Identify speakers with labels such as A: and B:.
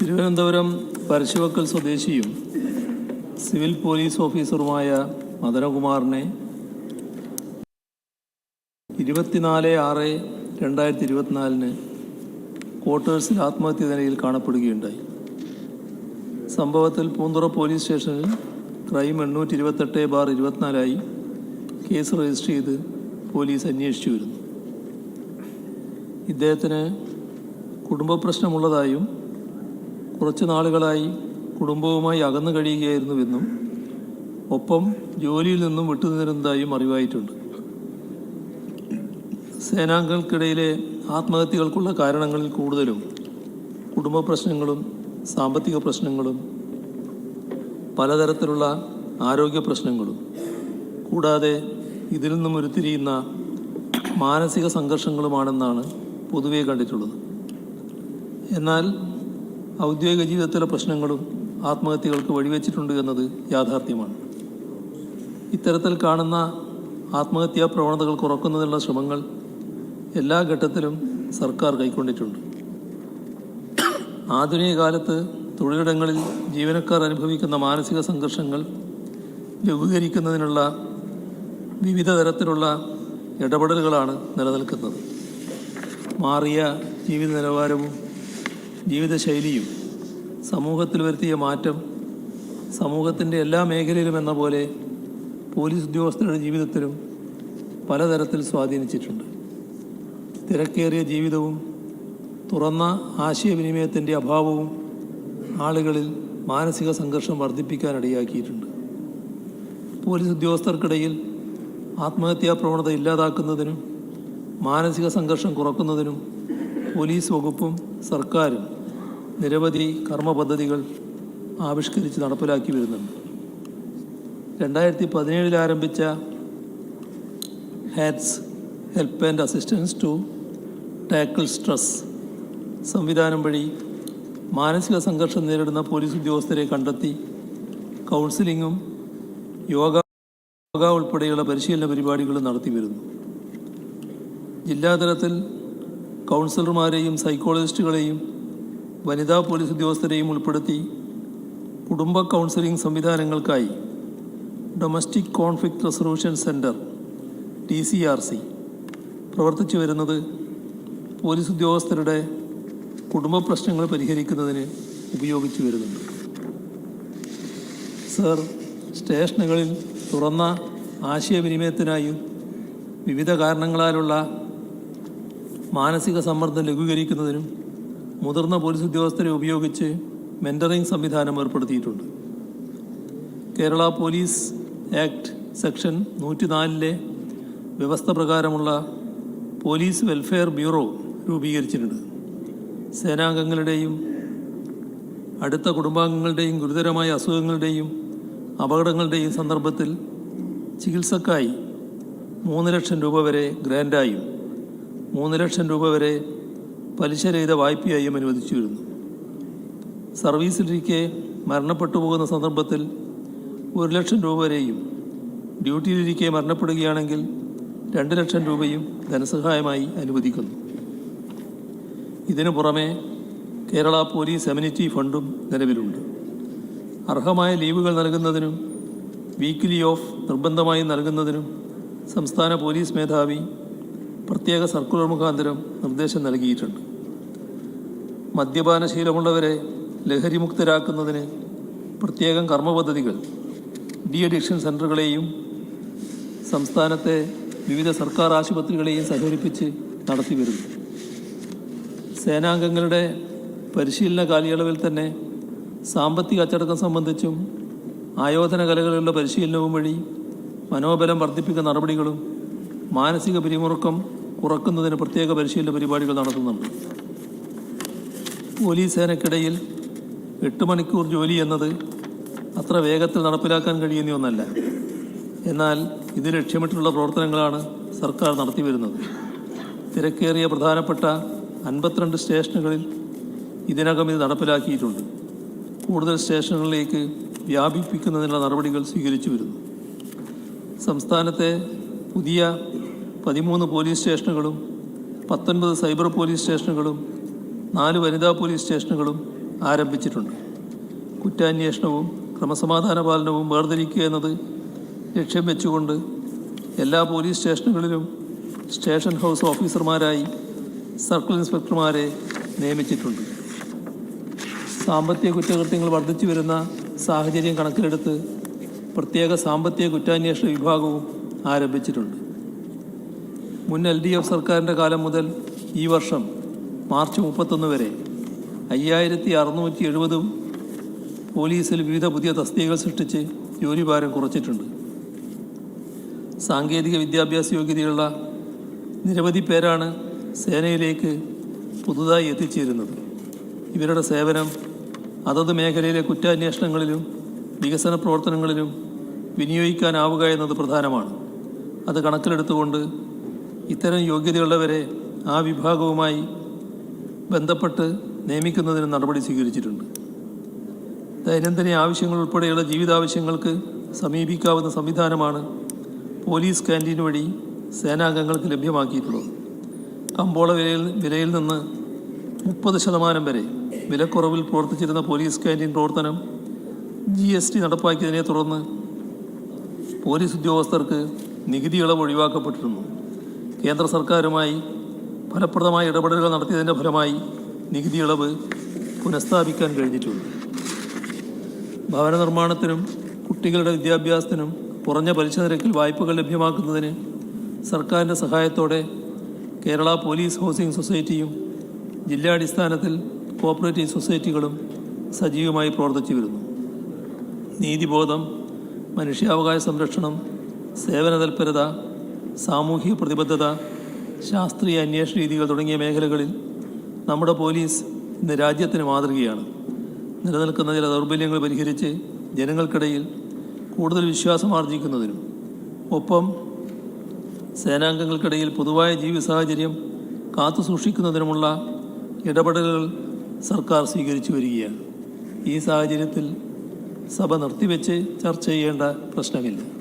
A: തിരുവനന്തപുരം പരശുവക്കൽ സ്വദേശിയും civil police ഓഫീസറുമായ മദനകുമാറിനെ ഇരുപത്തിനാല് ആറ് രണ്ടായിരത്തി ഇരുപത്തിനാലിന് ക്വാർട്ടേഴ്സിൽ ആത്മഹത്യ നിലയിൽ കാണപ്പെടുകയുണ്ടായി. സംഭവത്തിൽ പൂന്തുറ പോലീസ് സ്റ്റേഷനിൽ ക്രൈം എണ്ണൂറ്റി ഇരുപത്തെട്ട് ബാർ ഇരുപത്തിനാലായി കേസ് രജിസ്റ്റർ ചെയ്ത് പോലീസ് അന്വേഷിച്ചു വരുന്നു. ഇദ്ദേഹത്തിന് കുടുംബ പ്രശ്നമുള്ളതായും കുറച്ച് നാളുകളായി കുടുംബവുമായി അകന്നു കഴിയുകയായിരുന്നുവെന്നും ഒപ്പം ജോലിയിൽ നിന്നും വിട്ടുനിന്നിരുന്നതായും അറിവായിട്ടുണ്ട്. സേനാംഗങ്ങൾക്കിടയിലെ ആത്മഹത്യകൾക്കുള്ള കാരണങ്ങളിൽ കൂടുതലും കുടുംബ പ്രശ്നങ്ങളും സാമ്പത്തിക പ്രശ്നങ്ങളും പലതരത്തിലുള്ള ആരോഗ്യ പ്രശ്നങ്ങളും. കൂടാതെ ഇതിൽ നിന്നും ഉരുത്തിരിയുന്ന മാനസിക സംഘർഷങ്ങളുമാണെന്നാണ് പൊതുവെ കണ്ടിട്ടുള്ളത്. എന്നാൽ ഔദ്യോഗിക ജീവിതത്തിലെ പ്രശ്നങ്ങളും ആത്മഹത്യകൾക്ക് വഴിവെച്ചിട്ടുണ്ട് എന്നത് യാഥാർത്ഥ്യമാണ്. ഇത്തരത്തിൽ കാണുന്ന ആത്മഹത്യാ പ്രവണതകൾ കുറക്കുന്നതിനുള്ള ശ്രമങ്ങൾ എല്ലാ ഘട്ടത്തിലും സർക്കാർ കൈക്കൊണ്ടിട്ടുണ്ട്. ആധുനിക കാലത്ത് തൊഴിലിടങ്ങളിൽ ജീവനക്കാർ അനുഭവിക്കുന്ന മാനസിക സംഘർഷങ്ങൾ ലഘൂകരിക്കുന്നതിനുള്ള വിവിധ തരത്തിലുള്ള ഇടപെടലുകളാണ് നിലനിൽക്കുന്നത്. മാറിയ ജീവിത നിലവാരവും ജീവിതശൈലിയും സമൂഹത്തിൽ വരുത്തിയ മാറ്റം സമൂഹത്തിന്റെ എല്ലാ മേഖലയിലും എന്ന പോലെ പോലീസ് ഉദ്യോഗസ്ഥരുടെ ജീവിതത്തിലും പലതരത്തിൽ സ്വാധീനിച്ചിട്ടുണ്ട്. തിരക്കേറിയ ജീവിതവും തുറന്ന ആശയവിനിമയത്തിന്റെ അഭാവവും ആളുകളിൽ മാനസിക സംഘർഷം വർദ്ധിപ്പിക്കാനിടയാക്കിയിട്ടുണ്ട് പോലീസ് ഉദ്യോഗസ്ഥർക്കിടയിൽ ആത്മഹത്യാ പ്രവണത ഇല്ലാതാക്കുന്നതിനും മാനസിക സംഘർഷം കുറക്കുന്നതിനും പോലീസ് വകുപ്പും സർക്കാരും നിരവധി കർമ്മ പദ്ധതികൾ ആവിഷ്കരിച്ച് നടപ്പിലാക്കി വരുന്നുണ്ട്. രണ്ടായിരത്തി പതിനേഴിൽ ആരംഭിച്ച Hats help and assistance to tackle stress സംവിധാനം വഴി മാനസിക സംഘർഷം നേരിടുന്ന പോലീസ് ഉദ്യോഗസ്ഥരെ കണ്ടെത്തി കൗൺസിലിങ്ങും യോഗ യോഗ ഉൾപ്പെടെയുള്ള പരിശീലന പരിപാടികളും നടത്തി വരുന്നു. ജില്ലാതലത്തിൽ കൗൺസിലർമാരെയും സൈക്കോളജിസ്റ്റുകളെയും വനിതാ പോലീസ് ഉദ്യോഗസ്ഥരെയും ഉൾപ്പെടുത്തി കുടുംബ counselling സംവിധാനങ്ങൾക്കായി domestic conflict resolution centre D C R C പ്രവർത്തിച്ചു വരുന്നത് പോലീസ് ഉദ്യോഗസ്ഥരുടെ കുടുംബ പ്രശ്നങ്ങൾ പരിഹരിക്കുന്നതിന് ഉപയോഗിച്ചു വരുന്നുണ്ട്. സർ സ്റ്റേഷനുകളിൽ തുറന്ന ആശയവിനിമയത്തിനായും വിവിധ കാരണങ്ങളാലുള്ള മാനസിക സമ്മർദ്ദം ലഘൂകരിക്കുന്നതിനും മുതിർന്ന പോലീസ് ഉദ്യോഗസ്ഥരെ ഉപയോഗിച്ച് മെന്ററിംഗ് സംവിധാനം ഏർപ്പെടുത്തിയിട്ടുണ്ട്. കേരള പോലീസ് ആക്ട് സെക്ഷൻ നൂറ്റിനാലിലെ വ്യവസ്ഥ പ്രകാരമുള്ള പോലീസ് വെൽഫെയർ ബ്യൂറോ രൂപീകരിച്ചിട്ടുണ്ട്. സേനാംഗങ്ങളുടെയും അടുത്ത കുടുംബാംഗങ്ങളുടെയും ഗുരുതരമായ അസുഖങ്ങളുടെയും അപകടങ്ങളുടെയും സന്ദർഭത്തിൽ ചികിത്സക്കായി മൂന്ന് ലക്ഷം രൂപ വരെ ഗ്രാൻഡായും മൂന്ന് ലക്ഷം രൂപ വരെ പലിശരഹിത വായ്പയായും അനുവദിച്ചു വരുന്നു. സർവീസിലിരിക്കെ മരണപ്പെട്ടു പോകുന്ന സന്ദർഭത്തിൽ ഒരു ലക്ഷം രൂപ വരെയും ഡ്യൂട്ടിയിലിരിക്കെ മരണപ്പെടുകയാണെങ്കിൽ രണ്ട് ലക്ഷം രൂപയും ധനസഹായമായി അനുവദിക്കുന്നു. ഇതിനു പുറമെ കേരള പോലീസ് എമ്യൂണിറ്റി ഫണ്ടും നിലവിലുണ്ട്. അർഹമായ ലീവുകൾ നൽകുന്നതിനും വീക്കിലി ഓഫ് നിർബന്ധമായി നൽകുന്നതിനും സംസ്ഥാന പോലീസ് മേധാവി പ്രത്യേക സർക്കുലർ മുഖാന്തരം നിർദ്ദേശം നൽകിയിട്ടുണ്ട്. മദ്യപാനശീലമുള്ളവരെ ലഹരിമുക്തരാക്കുന്നതിന് പ്രത്യേകം കർമ്മ പദ്ധതികൾ ഡി അഡിക്ഷൻ സെന്ററുകളെയും സംസ്ഥാനത്തെ വിവിധ സർക്കാർ ആശുപത്രികളെയും സഹകരിപ്പിച്ച് നടത്തി വരുന്നു സേനാംഗങ്ങളുടെ പരിശീലന കാലയളവിൽ തന്നെ സാമ്പത്തിക അച്ചടക്കം സംബന്ധിച്ചും ആയോധന കലകളിലുള്ള പരിശീലനവും വഴി മനോബലം വർദ്ധിപ്പിക്കുന്ന നടപടികളും മാനസിക പിരിമുറുക്കം കുറക്കുന്നതിന് പ്രത്യേക പരിശീലന പരിപാടികൾ നടത്തുന്നുണ്ട്. പോലീസ് സേനക്കിടയിൽ എട്ട് മണിക്കൂർ ജോലി എന്നത് അത്ര വേഗത്തിൽ നടപ്പിലാക്കാൻ കഴിയുന്ന ഒന്നല്ല. എന്നാൽ ഇത് ലക്ഷ്യമിട്ടുള്ള പ്രവർത്തനങ്ങളാണ് സർക്കാർ നടത്തി വരുന്നത്. തിരക്കേറിയ പ്രധാനപ്പെട്ട അൻപത്തിരണ്ട് സ്റ്റേഷനുകളിൽ ഇതിനകം ഇത് നടപ്പിലാക്കിയിട്ടുണ്ട്. കൂടുതൽ സ്റ്റേഷനുകളിലേക്ക് വ്യാപിപ്പിക്കുന്നതിനുള്ള നടപടികൾ സ്വീകരിച്ചു വരുന്നു. സംസ്ഥാനത്തെ പുതിയ പതിമൂന്ന് പോലീസ് സ്റ്റേഷനുകളും പത്തൊൻപത് സൈബർ പോലീസ് സ്റ്റേഷനുകളും നാല് വനിതാ പോലീസ് സ്റ്റേഷനുകളും ആരംഭിച്ചിട്ടുണ്ട്. കുറ്റാന്വേഷണവും ക്രമസമാധാന പാലനവും വേർതിരിക്കുക എന്നത് ലക്ഷ്യം വെച്ചുകൊണ്ട് എല്ലാ പോലീസ് സ്റ്റേഷനുകളിലും സ്റ്റേഷൻ ഹൗസ് ഓഫീസർമാരായി സർക്കിൾ ഇൻസ്പെക്ടർമാരെ നിയമിച്ചിട്ടുണ്ട്. സാമ്പത്തിക കുറ്റകൃത്യങ്ങൾ വർദ്ധിച്ചു വരുന്ന സാഹചര്യം കണക്കിലെടുത്ത് പ്രത്യേക സാമ്പത്തിക കുറ്റാന്വേഷണ വിഭാഗവും ആരംഭിച്ചിട്ടുണ്ട്. മുൻ എൽ ഡി എഫ് സർക്കാരിന്റെ കാലം മുതൽ ഈ വർഷം മാർച്ച് മുപ്പത്തൊന്ന് വരെ അയ്യായിരത്തി അറുന്നൂറ്റി എഴുപതും പോലീസിൽ വിവിധ പുതിയ തസ്തികകൾ സൃഷ്ടിച്ച് ജോലിഭാരം കുറച്ചിട്ടുണ്ട്. സാങ്കേതിക വിദ്യാഭ്യാസ യോഗ്യതയുള്ള നിരവധി പേരാണ് സേനയിലേക്ക് പുതുതായി എത്തിച്ചേരുന്നത്. ഇവരുടെ സേവനം അതത് മേഖലയിലെ കുറ്റാന്വേഷണങ്ങളിലും വികസന പ്രവർത്തനങ്ങളിലും വിനിയോഗിക്കാനാവുക എന്നത് പ്രധാനമാണ്. അത് കണക്കിലെടുത്തുകൊണ്ട് ഇത്തരം യോഗ്യതയുള്ളവരെ ആ വിഭാഗവുമായി ബന്ധപ്പെട്ട് നിയമിക്കുന്നതിന് നടപടി സ്വീകരിച്ചിട്ടുണ്ട്. ദൈനംദിന ആവശ്യങ്ങൾ ഉൾപ്പെടെയുള്ള ജീവിതാവശ്യങ്ങൾക്ക് സമീപിക്കാവുന്ന സംവിധാനമാണ് പോലീസ് ക്യാന്റീൻ വഴി സേനാംഗങ്ങൾക്ക് ലഭ്യമാക്കിയിട്ടുള്ളത്. കമ്പോള വിലയിൽ വിലയിൽ നിന്ന് മുപ്പത് ശതമാനം വരെ വിലക്കുറവിൽ പ്രവർത്തിച്ചിരുന്ന പോലീസ് ക്യാന്റീൻ പ്രവർത്തനം ജി എസ് ടി നടപ്പാക്കിയതിനെ തുടർന്ന് പോലീസ് ഉദ്യോഗസ്ഥർക്ക് നികുതി ഇളവ് ഒഴിവാക്കപ്പെട്ടിരുന്നു. കേന്ദ്ര സർക്കാരുമായി ഫലപ്രദമായ ഇടപെടലുകൾ നടത്തിയതിന്റെ ഫലമായി നികുതി ഇളവ് പുനഃസ്ഥാപിക്കാൻ കഴിഞ്ഞിട്ടുണ്ട്. ഭവന നിർമ്മാണത്തിനും കുട്ടികളുടെ വിദ്യാഭ്യാസത്തിനും കുറഞ്ഞ പലിശ നിരക്കിൽ വായ്പകൾ ലഭ്യമാക്കുന്നതിന് സർക്കാരിന്റെ സഹായത്തോടെ കേരള പോലീസ് ഹൗസിംഗ് സൊസൈറ്റിയും ജില്ലാടിസ്ഥാനത്തിൽ കോപ്പറേറ്റീവ് സൊസൈറ്റികളും സജീവമായി പ്രവർത്തിച്ചു വരുന്നു. നീതിബോധം മനുഷ്യാവകാശ സംരക്ഷണം സേവന തൽപരത സാമൂഹിക പ്രതിബദ്ധത ശാസ്ത്രീയ അന്വേഷണ രീതികൾ തുടങ്ങിയ മേഖലകളിൽ നമ്മുടെ പോലീസ് ഇന്ന് രാജ്യത്തിന് മാതൃകയാണ്. നിലനിൽക്കുന്ന ചില ദൗർബല്യങ്ങൾ പരിഹരിച്ച് ജനങ്ങൾക്കിടയിൽ കൂടുതൽ വിശ്വാസം ആർജിക്കുന്നതിനും ഒപ്പം സേനാംഗങ്ങൾക്കിടയിൽ പൊതുവായ ജീവിത സാഹചര്യം കാത്തു സൂക്ഷിക്കുന്നതിനുമുള്ള ഇടപെടലുകൾ സർക്കാർ സ്വീകരിച്ചു വരികയാണ്. ഈ സാഹചര്യത്തിൽ സഭ നിർത്തിവെച്ച് ചർച്ച ചെയ്യേണ്ട പ്രശ്നമില്ല.